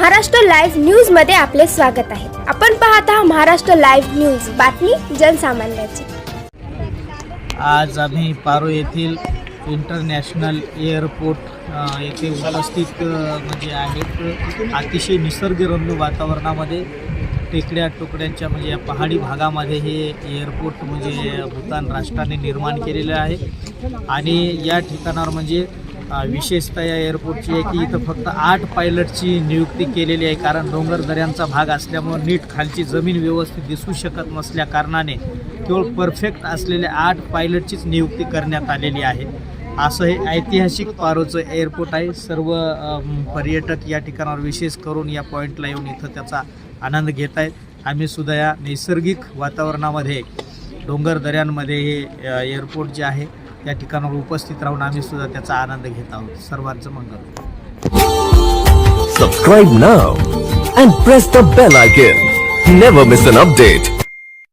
Maharashtra live न्यूजमध्ये आपले स्वागत आहे. आपण पाहत आहात महाराष्ट्र लाईव्ह न्यूज. बातमी जनसामान्याची. आज आम्ही पारो येथील इंटरनॅशनल एअरपोर्ट येथे उपस्थित म्हणजे आहेत. अतिशय निसर्गरम्य वातावरणामध्ये टेकड्या टुकड्यांच्या म्हणजे या पहाडी भागामध्ये हे एअरपोर्ट म्हणजे भूतान राष्ट्राने निर्माण केलेलं आहे. आणि या ठिकाणावर म्हणजे विशेषतः या एअरपोर्टची आहे की इथं फक्त आठ पायलटची नियुक्ती केलेली आहे. कारण डोंगर दऱ्यांचा भाग असल्यामुळे नीट खालची जमीन व्यवस्थित दिसू शकत नसल्या कारणाने केवळ परफेक्ट असलेल्या आठ पायलटचीच नियुक्ती करण्यात आलेली आहे. असं हे ऐतिहासिक पारोचं एअरपोर्ट आहे. सर्व पर्यटक या ठिकाणावर विशेष करून या पॉईंटला येऊन इथं त्याचा आनंद घेत आहेत. आम्ही सुद्धा या नैसर्गिक वातावरणामध्ये डोंगर दऱ्यांमध्ये हे एअरपोर्ट जे आहे त्या ठिकाणावर उपस्थित राहून आम्ही सुद्धा त्याचा आनंद घेत आहोत. सर्वांचं मंगल subscribe now and press the bell icon never miss an update